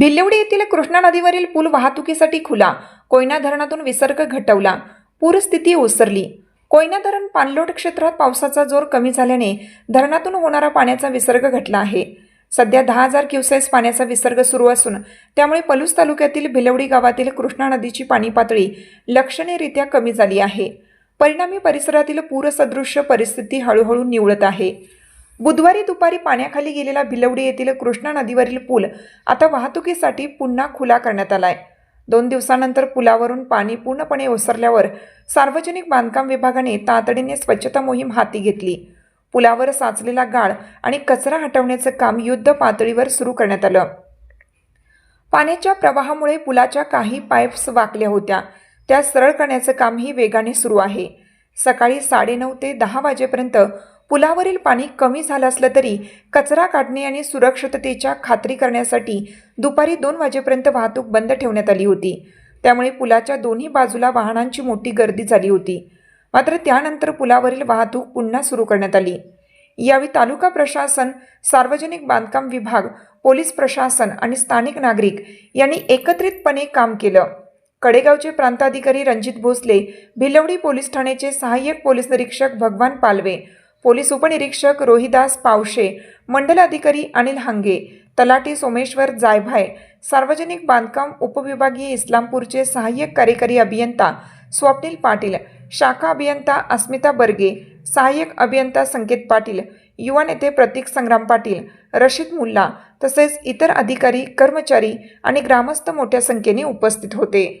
भिल्लवडी येथील कृष्णा नदीवरील पूल वाहतुकीसाठी खुला. कोयना धरणातून विसर्ग घटवला. पूरस्थिती ओसरली. कोयना धरण पाणलोट क्षेत्रात पावसाचा जोर कमी झाल्याने धरणातून होणारा पाण्याचा विसर्ग घटला आहे. सध्या दहा हजार क्युसेस पाण्याचा विसर्ग सुरू असून त्यामुळे पलूस तालुक्यातील भिलवडी गावातील कृष्णा नदीची पाणी पातळी लक्षणीयरित्या कमी झाली आहे. परिणामी परिसरातील पूरसदृश्य परिस्थिती हळूहळू निवळत आहे. बुधवारी दुपारी पाण्याखाली गेलेला भिलवडी येथील कृष्णा नदीवरील पूल आता वाहतुकीसाठी पुन्हा खुला करण्यात आलाय. दोन दिवसानंतर पुलावरून पाणी पूर्णपणे ओसरल्यावर सार्वजनिक बांधकाम विभागाने तातडीने स्वच्छता मोहीम हाती घेतली. पुलावर साचलेला गाळ आणि कचरा हटवण्याचं काम युद्ध पातळीवर सुरू करण्यात आलं. पाण्याच्या प्रवाहामुळे पुलाच्या काही पाईप्स वाकल्या होत्या. त्या सरळ करण्याचं कामही वेगाने सुरू आहे. सकाळी साडेनऊ ते दहा वाजेपर्यंत पुलावरील पाणी कमी झालं असलं तरी कचरा काढणे आणि सुरक्षिततेच्या खात्री करण्यासाठी दुपारी दोन वाजेपर्यंत वाहतूक बंद ठेवण्यात आली होती. त्यामुळे पुलाच्या दोन्ही बाजूला वाहनांची मोठी गर्दी झाली होती. मात्र त्यानंतर पुलावरील वाहतूक पुन्हा सुरू करण्यात आली. यावेळी तालुका प्रशासन सार्वजनिक बांधकाम विभाग पोलीस प्रशासन आणि स्थानिक नागरिक यांनी एकत्रितपणे काम केलं. कडेगावचे प्रांताधिकारी रणजित भोसले भिलवडी पोलीस ठाण्याचे सहाय्यक पोलीस निरीक्षक भगवान पालवे पोलीस उपनिरीक्षक रोहिदास पावशे मंडल अधिकारी अनिल हांगे तलाठी सोमेश्वर जायभाय सार्वजनिक बांधकाम उपविभागीय इस्लामपूरचे सहाय्यक कार्यकारी अभियंता स्वप्नील पाटील शाखा अभियंता अस्मिता बर्गे सहाय्यक अभियंता संकेत पाटील युवा नेते प्रतीक संग्राम पाटील रशीद मुल्ला तसेच इतर अधिकारी कर्मचारी आणि ग्रामस्थ मोठ्या संख्येने उपस्थित होते.